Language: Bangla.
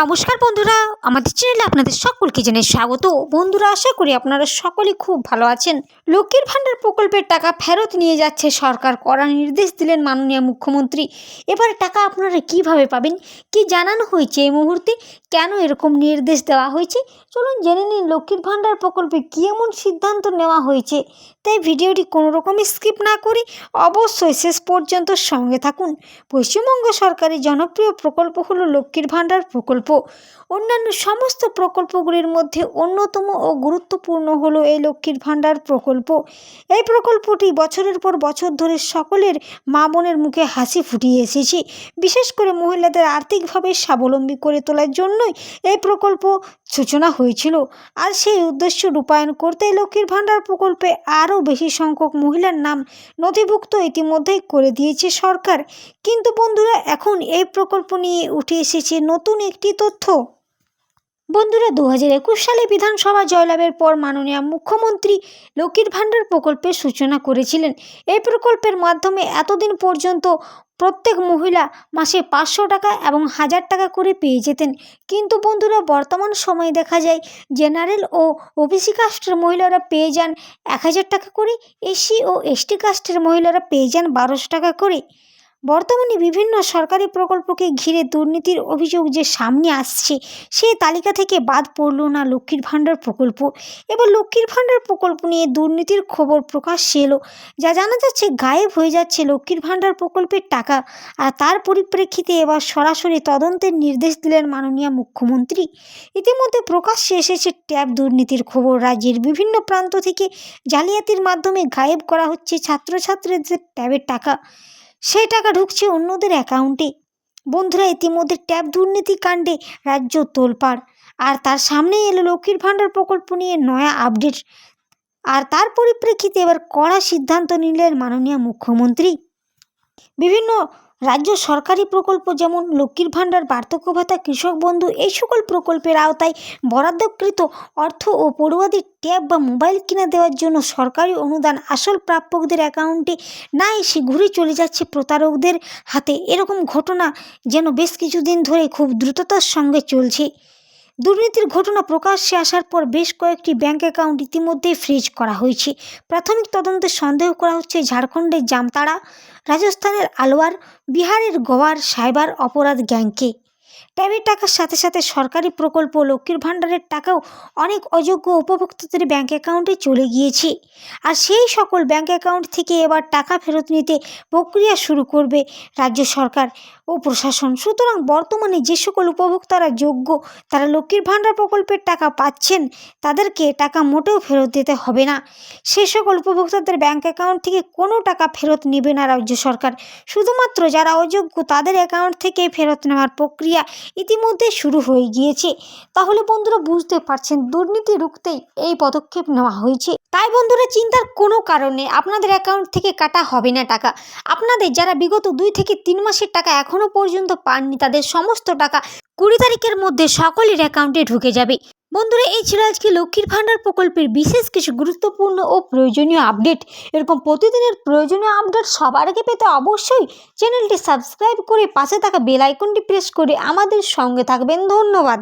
নমস্কার বন্ধুরা, আমাদের চ্যানেলে আপনাদের সকলকে জানাই স্বাগত। বন্ধুরা, আশা করি আপনারা সকলেই খুব ভালো আছেন। লক্ষ্মীর ভাণ্ডার প্রকল্পের টাকা ফেরত নিয়ে যাচ্ছে সরকার করার নির্দেশ দিলেন মাননীয় মুখ্যমন্ত্রী। এবারে টাকা আপনারা কীভাবে পাবেন, কি জানানো হয়েছে এই মুহূর্তে, কেন এরকম নির্দেশ দেওয়া হয়েছে? চলুন জেনে নিন লক্ষ্মীর ভাণ্ডার প্রকল্পে কী এমন সিদ্ধান্ত নেওয়া হয়েছে। তাই ভিডিওটি কোনো রকমই স্কিপ না করে অবশ্যই শেষ পর্যন্ত সঙ্গে থাকুন। পশ্চিমবঙ্গ সরকারের জনপ্রিয় প্রকল্প হলো লক্ষ্মীর ভাণ্ডার প্রকল্প। অন্যান্য সমস্ত প্রকল্পগুলির মধ্যে অন্যতম ও গুরুত্বপূর্ণ হলো এই লক্ষ্মীর ভাণ্ডার প্রকল্প। এই প্রকল্পটি বছরের পর বছর ধরে সকলের মা বোনের মুখে হাসি ফুটিয়ে এসেছে। বিশেষ করে মহিলাদের আর্থিকভাবে স্বাবলম্বী করে তোলার জন্যই এই প্রকল্প সূচনা হয়েছিল। আর সেই উদ্দেশ্য রূপায়ণ করতে লক্ষ্মীর ভাণ্ডার প্রকল্পে আরও বেশি সংখ্যক মহিলার নাম নথিভুক্ত ইতিমধ্যেই করে দিয়েছে সরকার। কিন্তু বন্ধুরা, এখন এই প্রকল্প নিয়ে উঠে এসেছে নতুন একটি তথ্য? বন্ধুরা দু হাজার একুশ সালে বিধানসভা জয়লাভের পর মাননীয় মুখ্যমন্ত্রী লক্ষ্মীর ভাণ্ডার প্রকল্পের সূচনা করেছিলেন। এই প্রকল্পের মাধ্যমে এতদিন পর্যন্ত প্রত্যেক মহিলা মাসে পাঁচশো টাকা এবং হাজার টাকা করে পেয়ে যেতেন। কিন্তু বন্ধুরা, বর্তমান সময়ে দেখা যায়, জেনারেল ও ওবিসি কাস্টের মহিলারা পেয়ে যান এক হাজার টাকা করে, এসসি ও এসটি কাস্টের মহিলারা পেয়ে যান বারোশো টাকা করে। বর্তমানে বিভিন্ন সরকারি প্রকল্পকে ঘিরে দুর্নীতির অভিযোগ যে সামনে আসছে সেই তালিকা থেকে বাদ পড়ল না লক্ষ্মীর ভাণ্ডার প্রকল্প। এবার লক্ষ্মীর ভাণ্ডার প্রকল্প নিয়ে দুর্নীতির খবর প্রকাশ্যে এলো। যা জানা যাচ্ছে গায়েব হয়ে যাচ্ছে লক্ষ্মীর ভাণ্ডার প্রকল্পের টাকা। আর তার পরিপ্রেক্ষিতে এবার সরাসরি তদন্তের নির্দেশ দিলেন মাননীয় মুখ্যমন্ত্রী। ইতিমধ্যে প্রকাশ্যে এসেছে ট্যাব দুর্নীতির খবর। রাজ্যের বিভিন্ন প্রান্ত থেকে জালিয়াতির মাধ্যমে গায়েব করা হচ্ছে ছাত্রছাত্রীদের ট্যাবের টাকা। সেই টাকা ঢুকছে অন্যদের অ্যাকাউন্টে বন্ধুরা, ইতিমধ্যে ট্যাব দুর্নীতি কাণ্ডে রাজ্য তোলপাড়। আর তার সামনেই এলো লক্ষ্মীর ভাণ্ডার প্রকল্প নিয়ে নয়া আপডেট আর তার পরিপ্রেক্ষিতে এবার কড়া সিদ্ধান্ত নিলেন মাননীয় মুখ্যমন্ত্রী। বিভিন্ন রাজ্য সরকারি প্রকল্প যেমন লক্ষ্মীর ভাণ্ডার, বার্ধক্য ভাতা, কৃষক বন্ধু এই সকল প্রকল্পের আওতায় বরাদ্দকৃত অর্থ ও পড়ুয়াদের ট্যাব বা মোবাইল কিনে দেওয়ার জন্য সরকারি অনুদান আসল প্রাপকদের অ্যাকাউন্টে না এসে ঘুরে চলে যাচ্ছে প্রতারকদের হাতে। এরকম ঘটনা যেন বেশ কিছুদিন ধরে খুব দ্রুততার সঙ্গে চলছে। দুর্নীতির ঘটনা প্রকাশ্যে আসার পর বেশ কয়েকটি ব্যাংক অ্যাকাউন্ট ইতিমধ্যেই ফ্রিজ করা হয়েছে। প্রাথমিক তদন্তে সন্দেহ করা হচ্ছে ঝাড়খণ্ডের জামতাড়া, রাজস্থানের আলোয়ার, বিহারের গোয়ার সাইবার অপরাধ গ্যাংকে। ট্যাবের টাকার সাথে সাথে সরকারি প্রকল্প লক্ষ্মীর ভাণ্ডারের টাকাও অনেক অযোগ্য উপভোক্তাদের ব্যাংক অ্যাকাউন্টে চলে গিয়েছে। আর সেই সকল ব্যাংক অ্যাকাউন্ট থেকে এবার টাকা ফেরত নিতে প্রক্রিয়া শুরু করবে রাজ্য সরকার। ও প্রশাসন। সুতরাং বর্তমানে যে সকল উপভোক্তারা যোগ্য, তারা লক্ষ্মীর ভাণ্ডার প্রকল্পের টাকা পাচ্ছেন, তাদেরকে টাকা মোটেও ফেরত দিতে হবে না। সে সকল উপভোক্তাদের ব্যাংক অ্যাকাউন্ট থেকে কোনো টাকা ফেরত নেবে না রাজ্য সরকার। শুধুমাত্র যারা অযোগ্য, তাদের অ্যাকাউন্ট থেকে ফেরত নেওয়ার প্রক্রিয়া ইতিমধ্যে শুরু হয়ে গিয়েছে। তাহলে বন্ধুরা বুঝতে পারছেন, দুর্নীতি রুখতেই এই পদক্ষেপ নেওয়া হয়েছে। তাই বন্ধুরা চিন্তার কোনো কারণে আপনাদের অ্যাকাউন্ট থেকে কাটা হবে না টাকা। আপনাদের যারা বিগত দুই থেকে তিন মাসের টাকা এখনও পর্যন্ত পাননি, তাদের সমস্ত টাকা কুড়ি তারিখের মধ্যে সকলের অ্যাকাউন্টে ঢুকে যাবে। বন্ধুরা, এই ছিল আজকে লক্ষ্মীর ভাণ্ডার প্রকল্পের বিশেষ কিছু গুরুত্বপূর্ণ ও প্রয়োজনীয় আপডেট। এরকম প্রতিদিনের প্রয়োজনীয় আপডেট সবার আগে পেতে অবশ্যই চ্যানেলটি সাবস্ক্রাইব করে পাশে থাকা বেল আইকনটি প্রেস করে আমাদের সঙ্গে থাকবেন। ধন্যবাদ।